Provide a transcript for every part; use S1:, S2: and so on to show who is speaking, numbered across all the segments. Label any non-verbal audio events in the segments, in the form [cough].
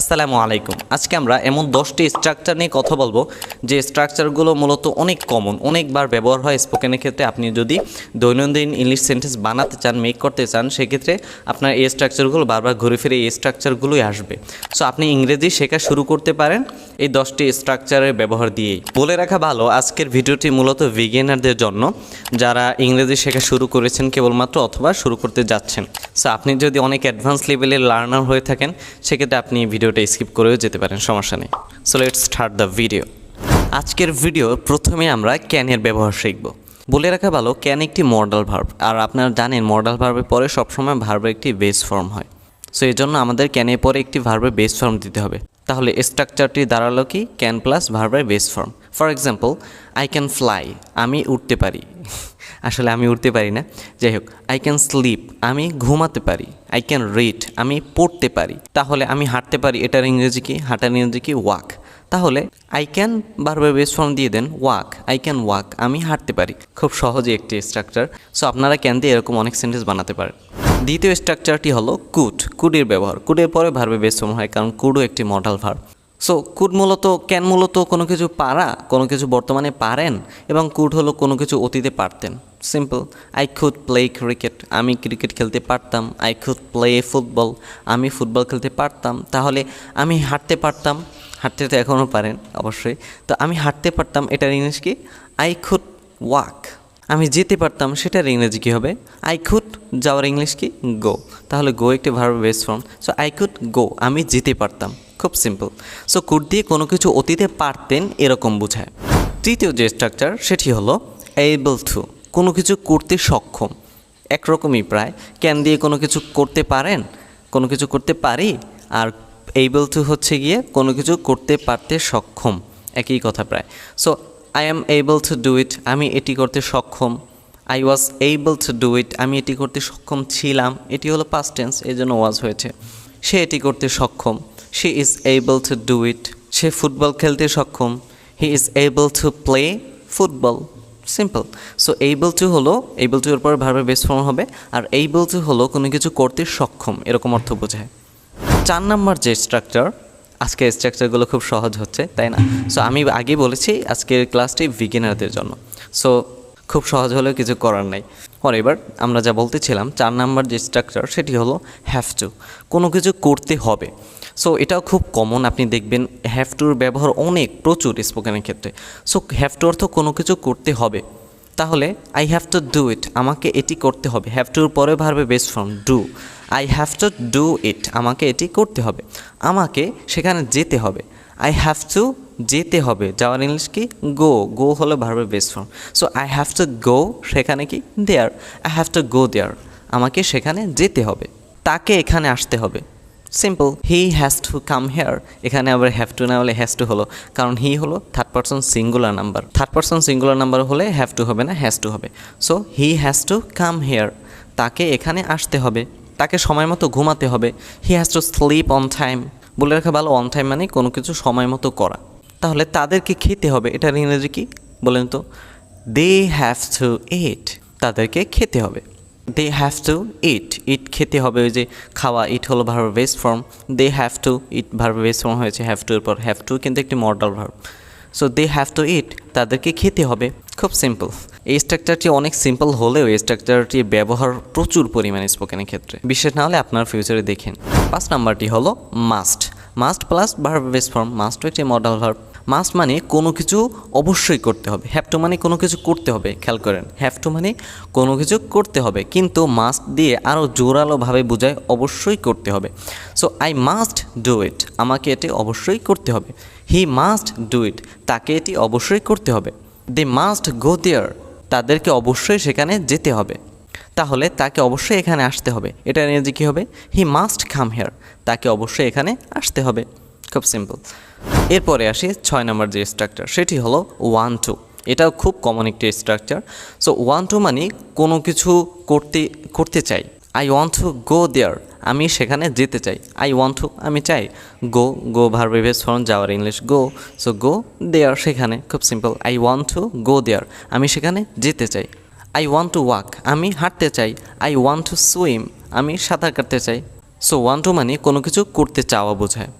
S1: আসসালামু আলাইকুম। আজকে আমরা এমন দশটি স্ট্রাকচার নিয়ে কথা বলব, যে স্ট্রাকচারগুলো মূলত অনেক কমন অনেকবার ব্যবহার হয় স্পোকেনের ক্ষেত্রে। আপনি যদি দৈনন্দিন ইংলিশ সেন্টেন্স বানাতে চান মেক করতে চান, সেক্ষেত্রে আপনার এই স্ট্রাকচারগুলো বারবার ঘুরে ফিরে এই স্ট্রাকচারগুলোই আসবে। সো আপনি ইংরেজি শেখা শুরু করতে পারেন এই দশটি স্ট্রাকচারের ব্যবহার দিয়েই। বলে রাখা ভালো, আজকের ভিডিওটি মূলত বিগিনারদের জন্য, যারা ইংরেজি শেখা শুরু করেছেন কেবলমাত্র অথবা শুরু করতে যাচ্ছেন। সো আপনি যদি অনেক অ্যাডভান্স লেভেলের লার্নার হয়ে থাকেন, সেক্ষেত্রে আপনি ভিডিওটা স্কিপ করেও যেতে পারেন, সমস্যা নেই। So let's start the video আজকের ভিডিও প্রথমে আমরা ক্যানের ব্যবহার শিখব। বলে রাখা ভালো ক্যান একটি মডাল ভার্ব আর আপনারা জানেন মডাল ভার্বের পরে সবসময় ভার্বের একটি বেস ফর্ম হয়। সো এই জন্য আমাদের ক্যানের পরে একটি ভার্বের বেস ফর্ম দিতে হবে। তাহলে স্ট্রাকচারটি দাঁড়াল কি? ক্যান প্লাস ভার্বের base form for example I can fly আমি উঠতে পারি। [laughs] আসলে আমি উঠতে পারি না। যাই হোক আই ক্যান স্লিপ আমি ঘুমাতে পারি। আই ক্যান রিড আমি পড়তে পারি। তাহলে আমি হাঁটতে পারি, এটার ইংরেজি কি? হাঁটার ইংরেজি কি? ওয়াক তাহলে আই ক্যান বারবার বেস ফর্ম দিয়ে then walk I can walk আমি হাঁটতে পারি। খুব সহজে একটি স্ট্রাকচার সো আপনারা ক্যান দিয়ে এরকম অনেক সেন্টেন্স বানাতে পারেন। দ্বিতীয় স্ট্রাকচারটি হলো কুড কুডের ব্যবহার। কুডের পরে ভার্বে বেস ফর্ম হয়, কারণ কুডও একটি মডাল ভার্ব সো কুড মূলত ক্যান মূলত কোনো কিছু পারা, কোনো কিছু বর্তমানে পারেন, এবং কুড হলো কোনো কিছু অতীতে পারতেন। Simple I could play cricket আমি ক্রিকেট খেলতে পারতাম। আই খুড প্লে ফুটবল আমি ফুটবল খেলতে পারতাম। তাহলে আমি হাঁটতে পারতাম। হাঁটতে তো এখনও পারেন, অবশ্যই। তো আমি হাঁটতে পারতাম। এটার ইংলিশ কি? আই খুড ওয়াক আমি যেতে পারতাম, সেটার ইংরেজি কী হবে? আই কুড যাওয়ার ইংলিশ কি? গো তাহলে গো একটি verb base form so I could go আমি যেতে পারতাম। খুব সিম্পল সো কুড দিয়ে কোনো কিছু অতীতে পারতেন এরকম বোঝায়। তৃতীয় যে স্ট্রাকচার সেটি হলো এবল টু কোনো কিছু করতে সক্ষম। একরকমই প্রায়। ক্যান দিয়ে কোনো কিছু করতে পারেন? কোনো কিছু করতে পারি? আর এইবল টু হচ্ছে গিয়ে কোনো কিছু করতে পারতে সক্ষম। একই কথা প্রায়। So I am able to do it আমি এটি করতে সক্ষম। I was able to do it আমি এটি করতে সক্ষম ছিলাম। এটি হলো পাস্ট টেন্স এই জন্য ওয়াজ হয়েছে। সে এটি করতে সক্ষম। She is able to do it say football খেলতে সক্ষম। He is able to play football simple so able to হলো এইবল টু এর পর ভার্বের ফর্ম হবে। আর এইবল টু হলো, কোনো কিছু করতে সক্ষম। এরকম অর্থ বোঝায়। চার নাম্বার যে স্ট্রাকচার আজকে স্ট্রাকচারগুলো খুব সহজ হচ্ছে, তাই না? সো আমি আগে বলেছি আজকের ক্লাসটি বিগিনারদের জন্য। সো খুব সহজ হলেও কিছু করার নাই। পর এবার আমরা যা বলতেছিলাম, চার নাম্বার যে স্ট্রাকচার সেটি হলো হ্যাভ টু কোনো কিছু করতে হবে। সো এটাও খুব কমন আপনি দেখবেন হ্যাভ টুর ব্যবহার অনেক, প্রচুর স্পোকেনের ক্ষেত্রে। সো হ্যাভ টু অর্থ কোনো কিছু করতে হবে। তাহলে I have to do it আমাকে এটি করতে হবে। হ্যাভ টুর পরে ভার্বে best form do I have to do it আমাকে এটি করতে হবে। আমাকে সেখানে যেতে হবে। আই হ্যাভ টু যেতে হবে। যাওয়ার ইংলিশ কি? গো গো হলো ভার্বে best form so I have to go সেখানে কি? There I have to go there আমাকে সেখানে যেতে হবে। তাকে এখানে আসতে হবে। Simple he has to come here এখানে আবার হ্যাভ টু না হলে হ্যাজ টু হলো। কারণ হি হলো third person singular number third person singular number হলে হ্যাভ টু হবে না হ্যাজ টু হবে। So he has to come here তাকে এখানে আসতে হবে। তাকে সময় মতো ঘুমাতে হবে। He has to sleep on time বলে রাখা ভালো অন টাইম মানে কোনো কিছু সময় মতো করা। তাহলে তাদেরকে খেতে হবে। এটার ইংরেজি কি? বলেন তো। দে হ্যাভ টু ইট তাদেরকে খেতে হবে। দে হ্যাভ টু ইট ইট খেতে হবে ওই যে খাওয়া ইট হলো verb base form they have to eat verb base form হয়েছে হ্যাভ টু এর পর হ্যাভ টু কিন্তু একটি modal verb so they have to eat তাদেরকে খেতে হবে। খুব সিম্পল এই স্ট্রাকচারটি অনেক সিম্পল হলেও এই স্ট্রাকচারটির ব্যবহার প্রচুর পরিমাণে স্পোকেনের ক্ষেত্রে। বিশেষ না হলে আপনার ফিউচারে দেখেন। পাঁচ নাম্বারটি হলো must must plus verb base form must একটি মডাল ভার্ব মাস্ট মানে কোনো কিছু অবশ্যই করতে হবে। হ্যাভ টু মানে কোনো কিছু করতে হবে, খেয়াল করেন। হ্যাভ টু মানে কোনো কিছু করতে হবে, কিন্তু মাস্ট দিয়ে আরও জোরালোভাবে বোঝায় অবশ্যই করতে হবে। So I must do it আমাকে এটি অবশ্যই করতে হবে। হি মাস্ট ডু ইট তাকে এটি অবশ্যই করতে হবে। দে মাস্ট গো দেয়ার তাদেরকে অবশ্যই সেখানে যেতে হবে। তাহলে তাকে অবশ্যই এখানে আসতে হবে। এটা ইংরেজি কী হবে? হি মাস্ট কাম হেয়ার তাকে অবশ্যই এখানে আসতে হবে। খুব সিম্পল এরপরে আসি ছয় নম্বর যে স্ট্রাকচার সেটি হলো ওয়ান টু এটাও খুব কমন একটি স্ট্রাকচার সো ওয়ান টু মানে কোনো কিছু করতে করতে চাই। I want to go there আমি সেখানে যেতে চাই। আই ওয়ান্ট টু আমি চাই। Go go verb base form যাওয়ার English go so go there সেখানে, খুব simple I want to go there আমি সেখানে যেতে চাই। আই ওয়ান্ট টু ওয়াক আমি হাঁটতে চাই। আই ওয়ান্ট টু সুইম আমি সাঁতার কাটতে চাই। সো ওয়ান টু মানে কোনো কিছু করতে চাওয়া বোঝায়।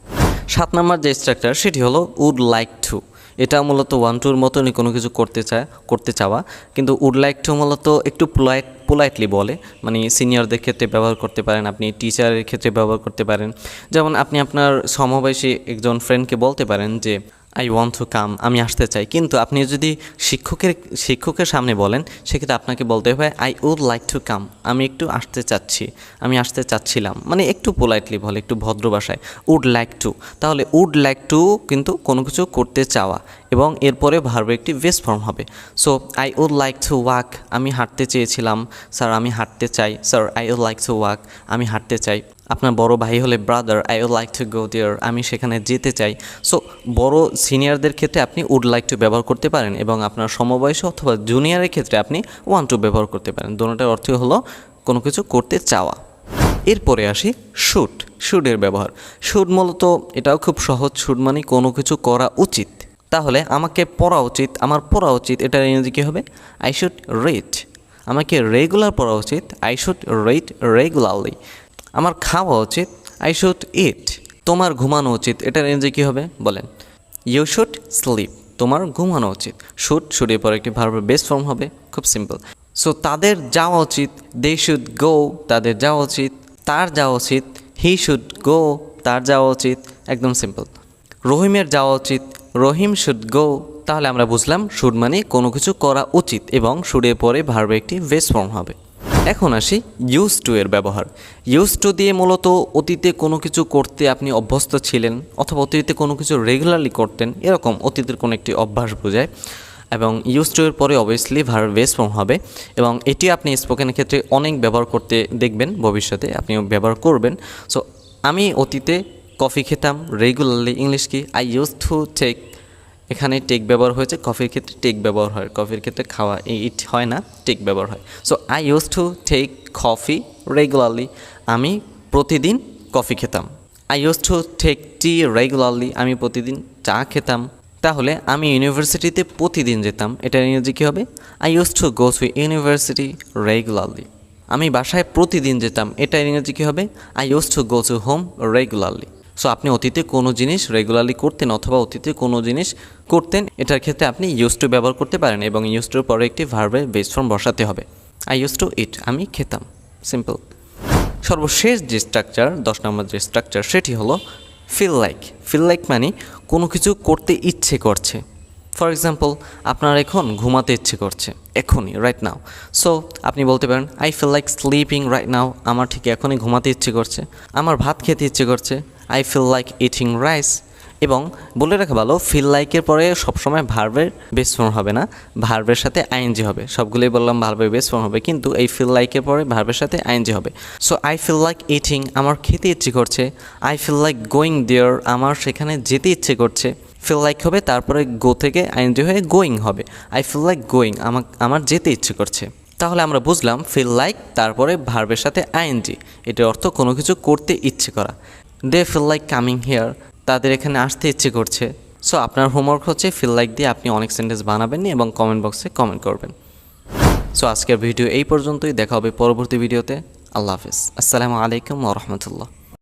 S1: সাত নম্বর যে স্ট্রাকচার সেটি হলো উড লাইক টু এটা মূলত ওয়ান টুর মতনই কোনো কিছু করতে চায়, করতে চাওয়া। কিন্তু উড লাইক টু মূলত একটু পোলাইট পোলাইটলি বলে। মানে সিনিয়রদের ক্ষেত্রে ব্যবহার করতে পারেন আপনি টিচারের ক্ষেত্রে ব্যবহার করতে পারেন। যেমন আপনি আপনার সমবয়সী একজন ফ্রেন্ডকে বলতে পারেন যে আই ওয়ান্ট টু কাম আমি আসতে চাই। কিন্তু আপনি যদি শিক্ষকের শিক্ষকের সামনে বলেন, সেক্ষেত্রে আপনাকে বলতে হবে I would like to come আমি একটু আসতে চাচ্ছি, আমি আসতে চাচ্ছিলাম। মানে একটু পোলাইটলি বলে, একটু ভদ্র ভাষায় উড লাইক টু তাহলে উড লাইক টু কিন্তু কোনো কিছু করতে চাওয়া, এবং এরপরে ভার্বের একটি বেস ফর্ম হবে। So I would like to walk আমি হাঁটতে চেয়েছিলাম, স্যার আমি হাঁটতে চাই, sir I would like to walk আমি হাঁটতে চাই। আপনার বড় ভাই হলে brother I would like to go there আমি সেখানে যেতে চাই। সো বড় সিনিয়রদের ক্ষেত্রে আপনি উড লাইক টু ব্যবহার করতে পারেন এবং আপনার সমবয়সী অথবা জুনিয়রের ক্ষেত্রে আপনি ওয়ান টু ব্যবহার করতে পারেন। দোনোটার অর্থ হলো কোনো কিছু করতে চাওয়া। এরপরে আসি শুট শুটের ব্যবহার। শুট মূলত এটাও খুব সহজ শুট মানে কোনো কিছু করা উচিত। তাহলে আমাকে পড়া উচিত, আমার পড়া উচিত, এটার ইংরেজি কী হবে? আই শুড রেড আমাকে রেগুলার পড়া উচিত আই শুড রেড রেগুলারলি আমার খাওয়া উচিত আই শুড ইট তোমার ঘুমানো উচিত এটার ইংরেজি কী হবে? বলেন। ইউ শুড স্লিপ তোমার ঘুমানো উচিত। শুট শুডের পর একটি ভার্বের বেস্ট ফর্ম হবে, খুব সিম্পল সো তাদের যাওয়া উচিত দে শুড গো তাদের যাওয়া উচিত, তার যাওয়া উচিত হি শুড গো তার যাওয়া উচিত, একদম সিম্পল রহিমের যাওয়া উচিত, রহিম শুড গো তাহলে আমরা বুঝলাম শুড মানে কোনো কিছু করা উচিত, এবং শুডের পরে ভার্বে একটি বেস ফর্ম হবে। এখন আসি ইউজ টু এর ব্যবহার। ইউজ টু দিয়ে মূলত অতীতে কোনো কিছু করতে আপনি অভ্যস্ত ছিলেন অথবা অতীতে কোনো কিছু রেগুলারলি করতেন, এরকম অতীতের কোনো একটি অভ্যাস বোঝায় এবং ইউজ টু এর পরে অবভিয়াসলি ভার বেস ফর্ম হবে এবং এটি আপনি স্পোকেনের ক্ষেত্রে অনেক ব্যবহার করতে দেখবেন, ভবিষ্যতে আপনিও ব্যবহার করবেন। সো আমি অতীতে কফি খেতাম রেগুলারলি ইংলিশ কি? আই ইউজ টু টেক এখানে টেক ব্যবহার হয়েছে, কফির ক্ষেত্রে টেক ব্যবহার হয়, কফির ক্ষেত্রে খাওয়া ইট হয় না, টেক ব্যবহার হয়। So I use to take coffee regularly আমি প্রতিদিন কফি খেতাম। I use to take tea regularly আমি প্রতিদিন চা খেতাম। তাহলে আমি ইউনিভার্সিটিতে প্রতিদিন যেতাম, এটা ইংরেজি কী হবে? I use to go to university regularly আমি বাসায় প্রতিদিন যেতাম, এটা ইংরেজি কী হবে? I use to go to home regularly so আপনি অতীতে কোনো জিনিস রেগুলারলি করতেন অথবা অতীতে কোনো জিনিস করতেন, এটার ক্ষেত্রে আপনি ইউজ টু ব্যবহার করতে পারেন এবং ইউজ টুর পরে একটি ভার্বের বেস ফর্ম বসাতে হবে। আই ইউজ টু ইট আমি খেতাম। সিম্পল সর্বশেষ যে স্ট্রাকচার দশ নম্বর যে স্ট্রাকচার সেটি হলো ফিল লাইক ফিল লাইক মানে কোনো কিছু করতে ইচ্ছে করছে। ফর এক্সাম্পল আপনার এখন ঘুমাতে ইচ্ছে করছে। এখনই রাইট নাও সো আপনি বলতে পারেন I feel like sleeping right now আমার ঠিক এখনই ঘুমাতে ইচ্ছে করছে। আমার ভাত খেতে ইচ্ছে করছে। I feel like eating rice এবং বলে রাখা ভালো ফিল লাইকের পরে সবসময় ভার্বের বেস ফর্ম হবে না। ভার্বের সাথে আইএনজি হবে। সবগুলোই বললাম ভার্বের বেস ফর্ম হবে, কিন্তু এই ফিল লাইকের পরে ভার্বের সাথে আইএনজি হবে। So I feel like eating আমার খেতে ইচ্ছে করছে। I feel like going there আমার সেখানে যেতে ইচ্ছে করছে। ফিল লাইক হবে, তারপরে গো থেকে আইএনজি হয়ে গোয়িং হবে। আই ফিল লাইক গোয়িং আমার আমার যেতে ইচ্ছে করছে। তাহলে আমরা বুঝলাম ফিল লাইক তারপরে ভার্বের সাথে আইএনজি এটার অর্থ কোনো কিছু করতে ইচ্ছে করা। They feel like coming here তাদের এখানে আসতে ইচ্ছে করছে। সো আপনার হোমওয়ার্ক হচ্ছে ফিল লাইক দিয়ে আপনি অনেক সেন্টেন্স বানাবেন এবং কমেন্ট বক্সে কমেন্ট করবেন। সো আজকের ভিডিও এই পর্যন্তই। দেখা হবে পরবর্তী ভিডিওতে আল্লাহ হাফিজ। আসসালামু আলাইকুম রহমতুল্লাহ।